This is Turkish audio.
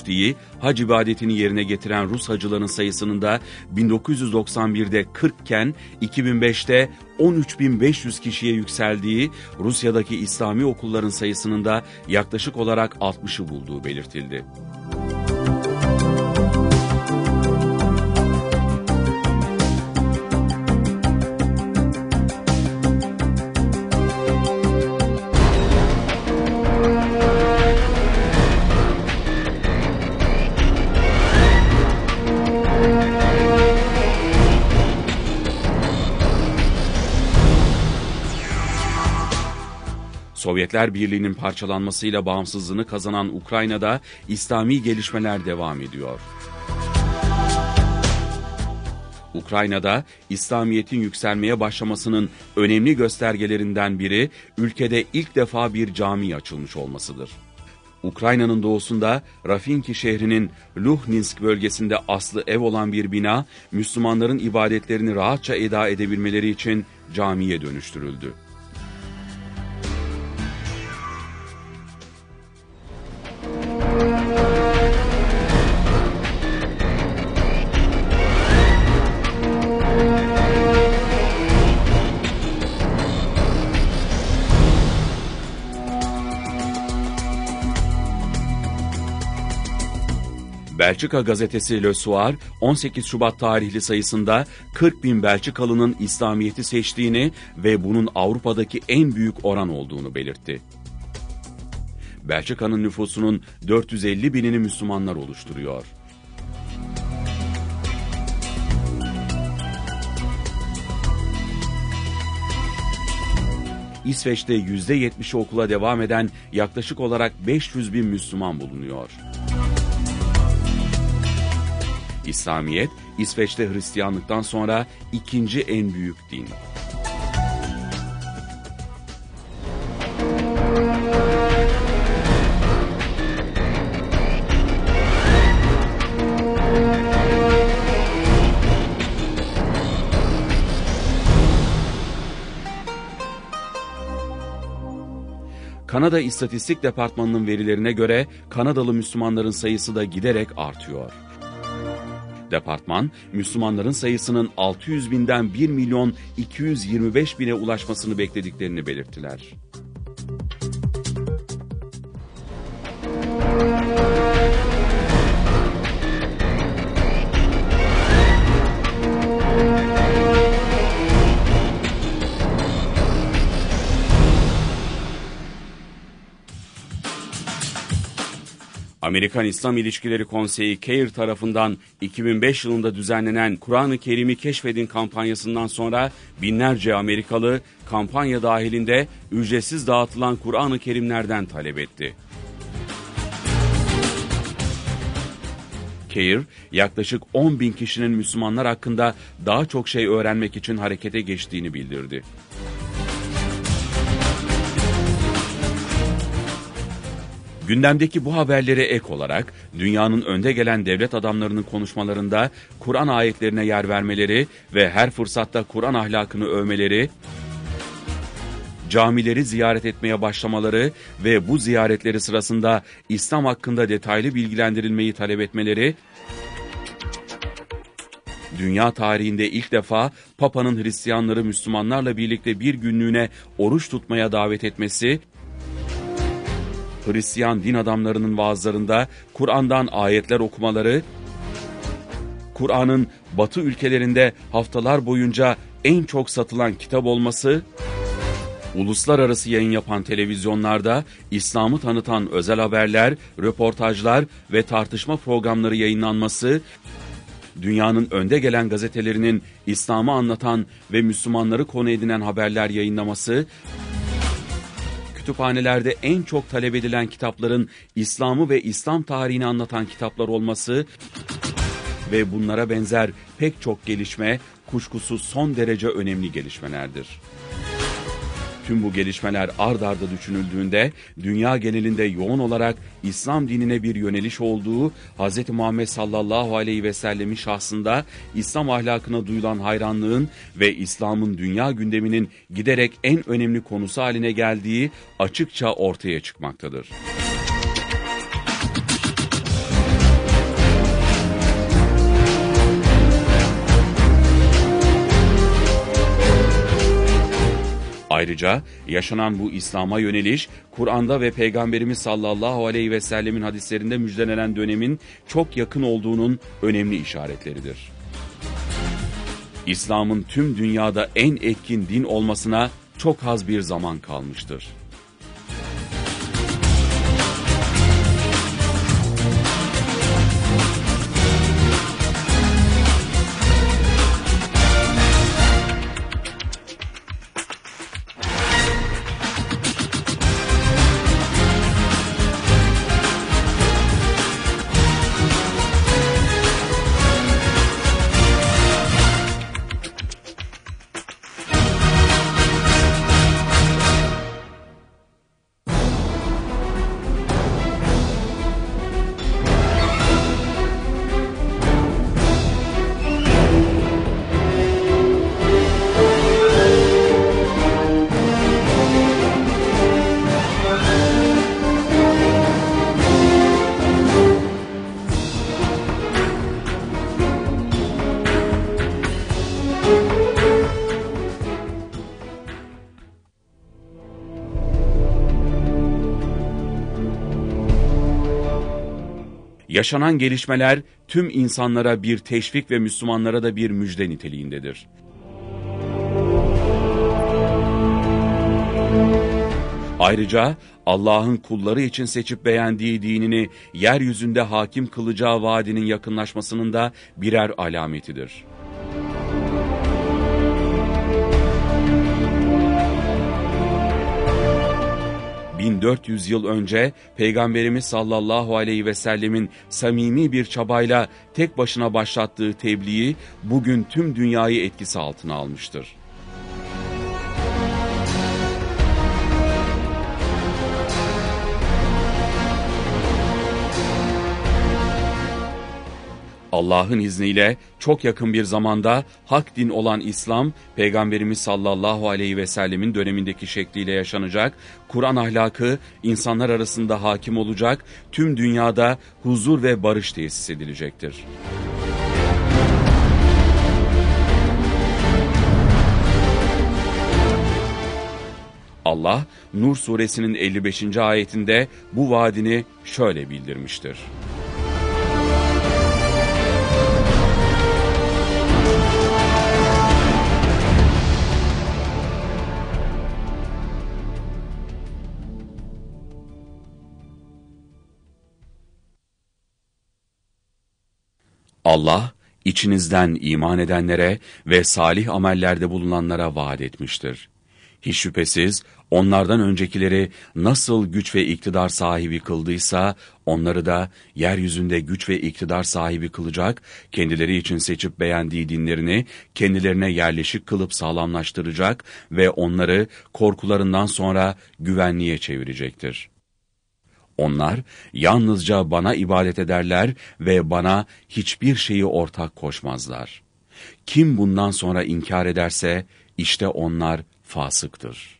ettiği hac ibadetini yerine getiren Rus hacıların sayısının da 1991'de 40 iken 2005'te 13.500 kişiye yükseldiği, Rusya'daki İslami okulların sayısının da yaklaşık olarak 60'ı bulduğu belirtildi. Sovyetler Birliği'nin parçalanmasıyla bağımsızlığını kazanan Ukrayna'da İslami gelişmeler devam ediyor. Ukrayna'da İslamiyet'in yükselmeye başlamasının önemli göstergelerinden biri ülkede ilk defa bir cami açılmış olmasıdır. Ukrayna'nın doğusunda Rafinki şehrinin Luhninsk bölgesinde aslı ev olan bir bina, Müslümanların ibadetlerini rahatça eda edebilmeleri için camiye dönüştürüldü. Belçika gazetesi Le Soir, 18 Şubat tarihli sayısında 40 bin Belçikalı'nın İslamiyet'i seçtiğini ve bunun Avrupa'daki en büyük oran olduğunu belirtti. Belçika'nın nüfusunun 450 binini Müslümanlar oluşturuyor. İsveç'te %70'i okula devam eden yaklaşık olarak 500 bin Müslüman bulunuyor. İslamiyet, İsveç'te Hristiyanlıktan sonra ikinci en büyük din. Kanada İstatistik Departmanı'nın verilerine göre Kanadalı Müslümanların sayısı da giderek artıyor. Departman, Müslümanların sayısının 600 binden 1 milyon 225 bine ulaşmasını beklediklerini belirttiler. Amerikan İslam İlişkileri Konseyi CAIR tarafından 2005 yılında düzenlenen Kur'an-ı Kerim'i Keşfedin kampanyasından sonra binlerce Amerikalı kampanya dahilinde ücretsiz dağıtılan Kur'an-ı Kerimlerden talep etti. CAIR, yaklaşık 10 bin kişinin Müslümanlar hakkında daha çok şey öğrenmek için harekete geçtiğini bildirdi. Gündemdeki bu haberlere ek olarak dünyanın önde gelen devlet adamlarının konuşmalarında Kur'an ayetlerine yer vermeleri ve her fırsatta Kur'an ahlakını övmeleri, camileri ziyaret etmeye başlamaları ve bu ziyaretleri sırasında İslam hakkında detaylı bilgilendirilmeyi talep etmeleri, dünya tarihinde ilk defa Papa'nın Hristiyanları Müslümanlarla birlikte bir günlüğüne oruç tutmaya davet etmesi Hristiyan din adamlarının vaazlarında Kur'an'dan ayetler okumaları, Kur'an'ın Batı ülkelerinde haftalar boyunca en çok satılan kitap olması, uluslararası yayın yapan televizyonlarda İslam'ı tanıtan özel haberler, röportajlar ve tartışma programları yayınlanması, dünyanın önde gelen gazetelerinin İslam'ı anlatan ve Müslümanları konu edinen haberler yayınlaması, kütüphanelerde en çok talep edilen kitapların İslam'ı ve İslam tarihini anlatan kitaplar olması ve bunlara benzer pek çok gelişme kuşkusuz son derece önemli gelişmelerdir. Tüm bu gelişmeler ard arda düşünüldüğünde dünya genelinde yoğun olarak İslam dinine bir yöneliş olduğu Hz. Muhammed sallallahu aleyhi ve sellemin şahsında İslam ahlakına duyulan hayranlığın ve İslam'ın dünya gündeminin giderek en önemli konusu haline geldiği açıkça ortaya çıkmaktadır. Ayrıca yaşanan bu İslam'a yöneliş, Kur'an'da ve Peygamberimiz sallallahu aleyhi ve sellemin hadislerinde müjdelenen dönemin çok yakın olduğunun önemli işaretleridir. İslam'ın tüm dünyada en etkin din olmasına çok az bir zaman kalmıştır. Yaşanan gelişmeler tüm insanlara bir teşvik ve Müslümanlara da bir müjde niteliğindedir. Ayrıca Allah'ın kulları için seçip beğendiği dinini yeryüzünde hakim kılacağı vaadinin yakınlaşmasının da birer alametidir. 1400 yıl önce Peygamberimiz sallallahu aleyhi ve sellemin samimi bir çabayla tek başına başlattığı tebliği bugün tüm dünyayı etkisi altına almıştır. Allah'ın izniyle çok yakın bir zamanda hak din olan İslam, Peygamberimiz sallallahu aleyhi ve sellemin dönemindeki şekliyle yaşanacak, Kur'an ahlakı insanlar arasında hakim olacak, tüm dünyada huzur ve barış tesis edilecektir. Allah, Nur suresinin 55. ayetinde bu vaadini şöyle bildirmiştir. Allah, içinizden iman edenlere ve salih amellerde bulunanlara vaat etmiştir. Hiç şüphesiz onlardan öncekileri nasıl güç ve iktidar sahibi kıldıysa, onları da yeryüzünde güç ve iktidar sahibi kılacak, kendileri için seçip beğendiği dinlerini kendilerine yerleşik kılıp sağlamlaştıracak ve onları korkularından sonra güvenliğe çevirecektir.'' Onlar yalnızca bana ibadet ederler ve bana hiçbir şeyi ortak koşmazlar. Kim bundan sonra inkar ederse işte onlar fasıktır.''